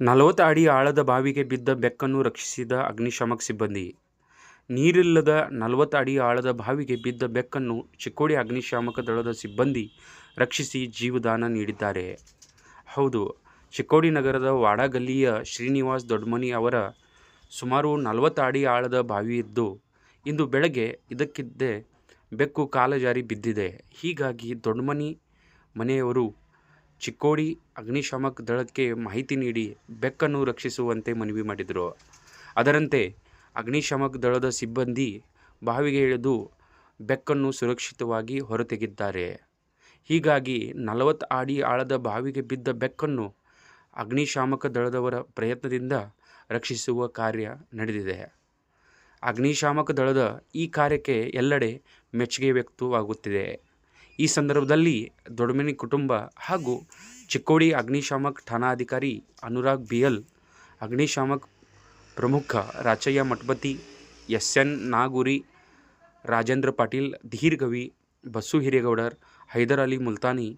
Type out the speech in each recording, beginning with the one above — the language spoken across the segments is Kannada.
ನಲವತ್ತು ಅಡಿ ಆಳದ ಬಾವಿಗೆ ಬಿದ್ದ ಬೆಕ್ಕನ್ನು ರಕ್ಷಿಸಿದ ಅಗ್ನಿಶಾಮಕ ಸಿಬ್ಬಂದಿ. ನೀರಿಲ್ಲದ ನಲವತ್ತು ಅಡಿ ಆಳದ ಬಾವಿಗೆ ಬಿದ್ದ ಬೆಕ್ಕನ್ನು ಚಿಕ್ಕೋಡಿ ಅಗ್ನಿಶಾಮಕ ದಳದ ಸಿಬ್ಬಂದಿ ರಕ್ಷಿಸಿ ಜೀವದಾನ ನೀಡಿದ್ದಾರೆ. ಹೌದು, ಚಿಕ್ಕೋಡಿ ನಗರದ ವಾಡಗಲ್ಲಿಯ ಶ್ರೀನಿವಾಸ್ ದೊಡ್ಡಮನಿ ಅವರ ಸುಮಾರು ನಲವತ್ತು ಅಡಿ ಆಳದ ಬಾವಿ ಇದ್ದು ಇಂದು ಬೆಳಗ್ಗೆ ಇದಕ್ಕಿದ್ದೇ ಬೆಕ್ಕು ಕಾಲಜಾರಿ ಬಿದ್ದಿದೆ. ಹೀಗಾಗಿ ದೊಡ್ಡಮನಿ ಮನೆಯವರು ಚಿಕ್ಕೋಡಿ ಅಗ್ನಿಶಾಮಕ ದಳಕ್ಕೆ ಮಾಹಿತಿ ನೀಡಿ ಬೆಕ್ಕನ್ನು ರಕ್ಷಿಸುವಂತೆ ಮನವಿ ಮಾಡಿದರು. ಅದರಂತೆ ಅಗ್ನಿಶಾಮಕ ದಳದ ಸಿಬ್ಬಂದಿ ಬಾವಿಗೆ ಇಳಿದು ಬೆಕ್ಕನ್ನು ಸುರಕ್ಷಿತವಾಗಿ ಹೊರತೆಗೆದಿದ್ದಾರೆ. ಹೀಗಾಗಿ ನಲವತ್ತು ಅಡಿ ಆಳದ ಬಾವಿಗೆ ಬಿದ್ದ ಬೆಕ್ಕನ್ನು ಅಗ್ನಿಶಾಮಕ ದಳದವರ ಪ್ರಯತ್ನದಿಂದ ರಕ್ಷಿಸುವ ಕಾರ್ಯ ನಡೆದಿದೆ. ಅಗ್ನಿಶಾಮಕ ದಳದ ಈ ಕಾರ್ಯಕ್ಕೆ ಎಲ್ಲೆಡೆ ಮೆಚ್ಚುಗೆ ವ್ಯಕ್ತವಾಗುತ್ತಿದೆ. ಈ ಸಂದರ್ಭದಲ್ಲಿ ದೊಡ್ಮಿನಿ ಕುಟುಂಬ ಹಾಗೂ ಚಿಕ್ಕೋಡಿ ಅಗ್ನಿಶಾಮಕ ಠಾಣಾಧಿಕಾರಿ ಅನುರಾಗ್ ಬಿಯಲ್ ಅಗ್ನಿಶಾಮಕ ಪ್ರಮುಖ ರಾಚಯ್ಯ ಮಠಪತಿ ಎಸ್ ಎನ್ ನಾಗೂರಿ, ರಾಜೇಂದ್ರ ಪಾಟೀಲ್ ಧೀರ್ಗವಿ ಬಸ್ಸು ಹಿರೇಗೌಡರ್, ಹೈದರ್ ಅಲಿ ಮುಲ್ತಾನಿ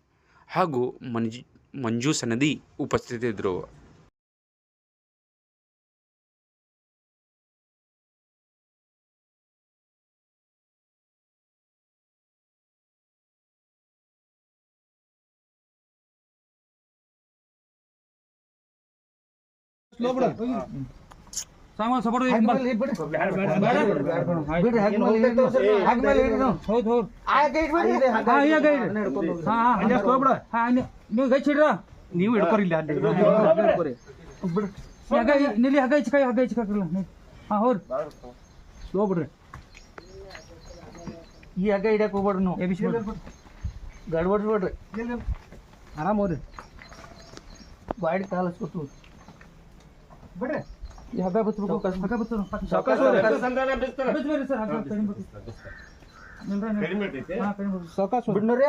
ಹಾಗೂ ಮಂಜು ಮಂಜು ಸನದಿ ಉಪಸ್ಥಿತರಿದ್ದರು ಸಾಮಾನು ಸಪೋರ್ಟ್ ಹೌದು ಹೌದು ಹಾ ಈಗ ಹಾ ಹಾ. ನೀವು ಗಚ್ಚಿಡ್ರ. ನೀವು ಹಿಡ್ಕೊರಿ ಇಲ್ಲಿ ಅಲ್ಲಿ. ಹಗ್ಗ ನಿಲ್ಲಿ ಹಗ್ಗ ಹೆಚ್ಚು ಹಗ್ಗ ಹೆಚ್ಚು ಹಾ ಹೌದು ಸ್ಲೋ ಬಿಡ್ರಿ. ಈ ಹಗ್ಗ ಹಿಡಿಯಕ್ ಹೋಗ್ಬೇಡ್ರಿ ನೀವು. ಗಡ್ಬಡ್ಸ್ಬೇಡ್ರಿ ಆರಾಮ್ ಹೋಗ್ರಿ. ಬಾಡಿ ಕಾಲಿಸ್ಕೊತು ಬಿಡ್ರಿ ಈ ಹಗ್ಗ ಬತ್ಬೇಕು ಹಗ್ಗ ಬತ್ತು ಸಾಕಾಸ್ ಬಿಡ್ನೋರಿ?